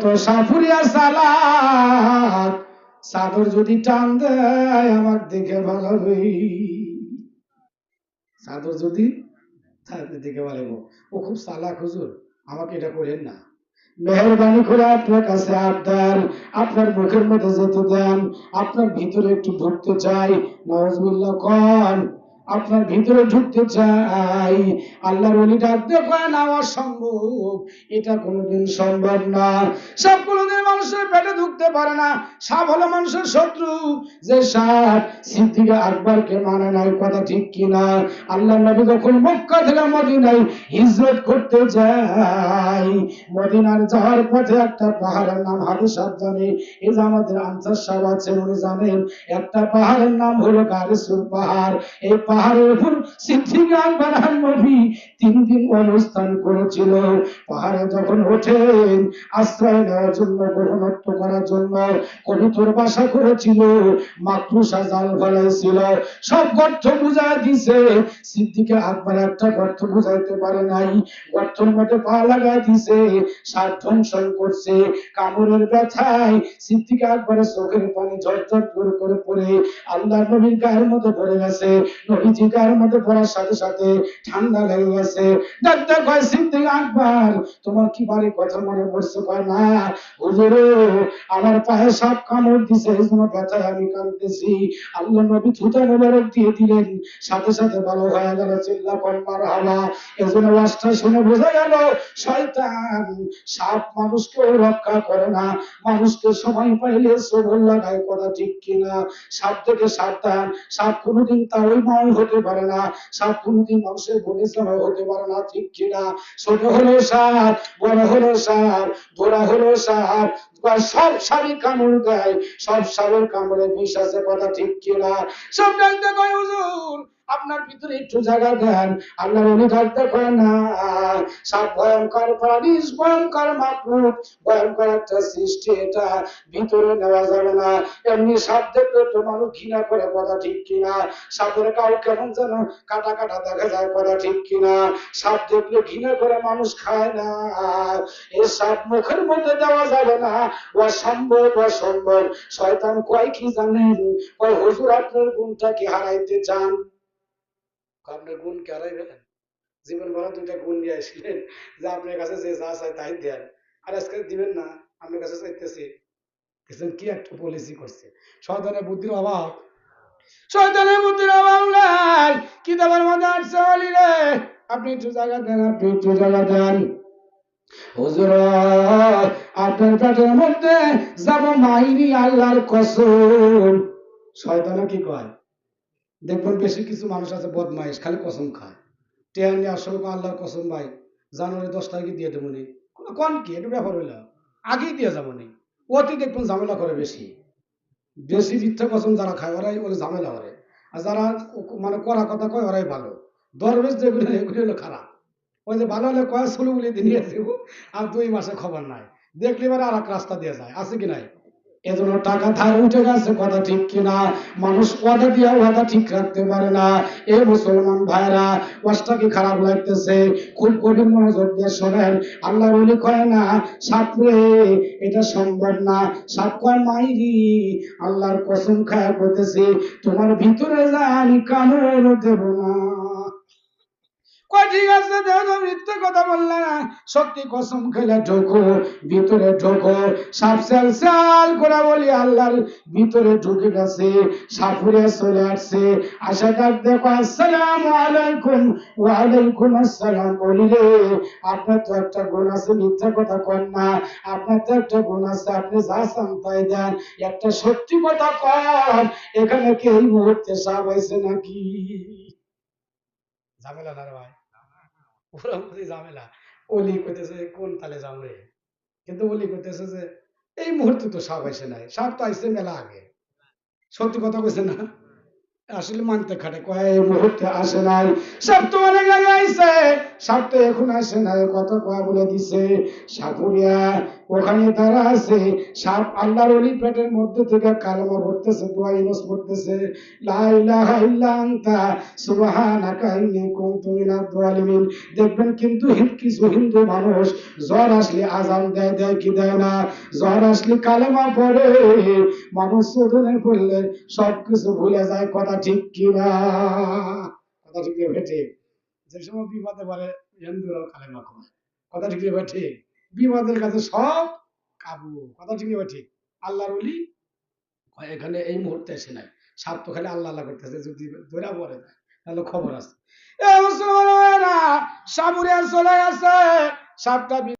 তো সাফুরিয়া সালাক চাদর যদি টান দেয়, আমার ভালো হই। চাদর যদি তাহলে দেখে ভালো হইবো। ও খুব সালাক হুজুর, আমাকে এটা করেন না। মেহরবানি করে আপনার কাছে আবদার আপনার মুখের মধ্যে যেতে দেন, আপনার ভিতরে একটু ঢুকতে চাই, নওয়াজবিল্লাহ কন। আপনার ভিতরে ঢুকতে চাই। আল্লাহর ওলি ডাকতে পায় না অসম্ভব। এটা কোনোদিন সম্ভব না। সব কোনোদিন মানুষের পেটে ঢুকতে পারে না। সাপ হলো মানুষের শত্রু যে সাপ সিদ্দিকে আকবরকে মানে নাই কথা ঠিক কিনা। আল্লাহ নবী যখন মক্কা থেকে মদিনায় হিজরত করতে যায়, মদিনার যাওয়ার পথে একটা পাহাড়ের নাম হাবু সাহেব জানে। এই যে আমাদের আনসার সাহেব আছেন, উনি জানেন, একটা পাহাড়ের নাম হলো গারিসুর পাহাড়। এই পাহাড়ের উপর আকবর আর নবী আকবর একটা গর্ত বুঝাইতে পারে নাই। গর্তের মধ্যে পা লাগাই দিছে সার ধ্বংসন করছে। কামড়ের ব্যথায় সিদ্দিকে আকবরের চোখের পানি ঝরঝর করে পড়ে আল্লাহ নবীর গায়ের মধ্যে পড়ে গেছে। নবীজি মধ্যে পড়ার সাথে সাথে ঠান্ডা লেগে গেছে। ডাক্তার কয়, সিদ্দিক আকবর, তোমার কি বাড়ি কথা মনে পড়ছে? কয়, না, হুজুর, আমার পায়ে সাপ কামড় দিছে, এই জন্য ব্যথায় আমি কাঁদতেছি। আল্লাহ নবী থুতা মোবারক দিয়ে দিলেন। সাথে সাথে ভালো হয়ে গেল, চিল্লা কন্যার হাওয়া এজন্য ওয়াজটা শুনে বোঝা গেল, শয়তান সাপ মানুষকে রক্ষা করে না। মানুষকে সময় পাইলে সবল লাগায়, কথা ঠিক কিনা? সাপ থেকে সাবধান। সাপ কোনোদিন তাওই নয় হতে পারে না সাপ কোনোদিন মানুষের বনে সময় হতে পারে না, ঠিক কিনা? ছোট হলো সাপ বড় হলো সাপ ধরা হলো সাপ সব সাপই কামড় দেয় সব সাপের কামড়ে বিষ কথা ঠিক কিনা? সব জানতে কয় হুজুর। আপনার ভিতরে একটু জায়গা দেন। আল্লাহর উনি থাকতে না। সাপ ভয়ঙ্কর প্রাণী ভয়ঙ্কর মাকড়ুক ভয়ঙ্কর একটা সৃষ্টি এটা। ভিতরে নেওয়া যাবে না। এমনি সাপ দেখলে তো মানুষ ঘৃণা করে, কথা ঠিক কিনা? সাপের কাউ কেমন যেন কাটা কাটা দেখা যায়, কথা ঠিক কিনা? সাপ দেখলে ঘৃণা করে, মানুষ খায় না। এই সাপ মুখের মধ্যে দেওয়া যাবে না। অসম্ভব অসম্ভব। শয়তান কয় কি জানেন? কয়, হুজুর আপনার গুণটা কি হারাইতে চান? আপনার গুণ কে হারাইবেন জীবন ভরা দুইটা গুণ নিয়ে আসলেন, যে আপনার কাছে যে যা চাই তাই দেন। আর আজকে দিবেন না, আপনার কাছে চাইতেছি, দেখছেন কি একটা পলিসি করছে। শয়তানের বুদ্ধির অভাব। শয়তানের বুদ্ধির অভাব নাই। কি তোমার মধ্যে আসছে বলি রে। আপনি একটু জায়গা দেন, আপনি একটু জায়গা দেন। হুজুর আপনার পেটের মধ্যে যাব মাইরি আল্লাহর কসম। শয়তানা কি কয়? দেখবেন বেশি কিছু মানুষ আছে বদমাইশ, খালি কসম খায়। টেয়ার নিয়ে আসলে আল্লাহর কসম ভাই, জানুয়ারি দশ তারিখে দিয়ে দেবো নি। কোন কি? এটা ব্যাপার হইল, আগেই দিয়ে যাব নি। অতি দেখবেন ঝামেলা করে বেশি। বেশি মিথ্যা কসম যারা খায়, ওরাই ওরা ঝামেলা করে। আর যারা মানে করা কথা কয়, ওরাই ভালো। দরবেশ যেগুলো, এগুলো হলো খারাপ। ওই যে ভালো হলে কয় ষোলো বলে দিয়ে দেব আর দুই মাসে খবর নাই। দেখলে এবার আর এক রাস্তা দিয়ে যায়। আছে কি নাই? এজন্য টাকা ধার উঠে গেছে, কথা ঠিক কিনা? মানুষ ওয়াদা দিয়া ওয়াদা ঠিক রাখতে পারে না। এ মুসলমান ভাইরা, ওয়াজটা কি খারাপ লাগতেছে? খুব গভীর মনোযোগ দিয়ে শোনেন। আল্লাহ বলি, কয় না সাপরে এটা সম্ভব না। সাপ কয় মাইরি আল্লাহর কসম খায়া করতেছি তোমার ভিতরে যা আমি কামড় দেব না। কয়, ঠিক আছে দেখো মিথ্যে কথা সত্যি কসম খেলে ঢোকো, ভিতরে ঢোকো। সাপ সাল সাল করে বলি, আল্লাহর ভিতরে ঢুকে গেছে, সাপুরে চলে আসছে। আশা ডাক দেখো আসসালাম আলাইকুম, ওয়ালাইকুম আসসালাম। বলি রে, আপনার তো একটা গুণ আছে, মিথ্যা কথা কন না। আপনার তো একটা গুণ আছে, আপনি যা চান তাই দেন, একটা সত্যি কথা কন। এখানে কি এই মুহূর্তে সাপ হয়েছে নাকি? ঝামেলা না ভাই? বুঝি ঝামেলা। ওলি কইতেছে, কোন তালে যাব রে? কিন্তু অলি কইতেছে যে, এই মুহূর্তে তো সাপ আইসে নাই, সাপ তো আইসে মেলা আগে। সত্যি কথা কইছে না? আসলে মানতে খাটে, কয় মুহূর্তে আসে নাই। সাপ অনেক আগে আইছে। সাপ তো এখন আসে নাই কত কয়া বলে দিছে। সাপুরিয়া ওখানে তারা আছে। সাপ আল্লাহর অলি পেটের মধ্যে থেকে কালমা পড়তেছে, দোয়া ইনস পড়তেছে। লা ইলাহা ইল্লা আনতা সুবহানাকা ইন্নী কুনতু দেখবেন কিন্তু কিছু হিন্দু মানুষ জ্বর আসলে আজান দেয় দেয় কি দেয় না? জ্বর আসলে কালেমা পড়ে। মানুষ শোধনে পড়লে সবকিছু ভুলে যায়, কথা ঠিক কি না কথা ঠিক। যে সময় বিপদে হিন্দুরাও করে কথা ঠিক। বিপদের কাছে সব কাবু। কথা ঠিক। আল্লাহর এখানে এই মুহূর্তে এসে নাই। সাপ তো খালি আল্লাহ আল্লাহ করতেছে, যদি ধরা পড়ে তাহলে খবর আছে। চলে গেছে। সাপটা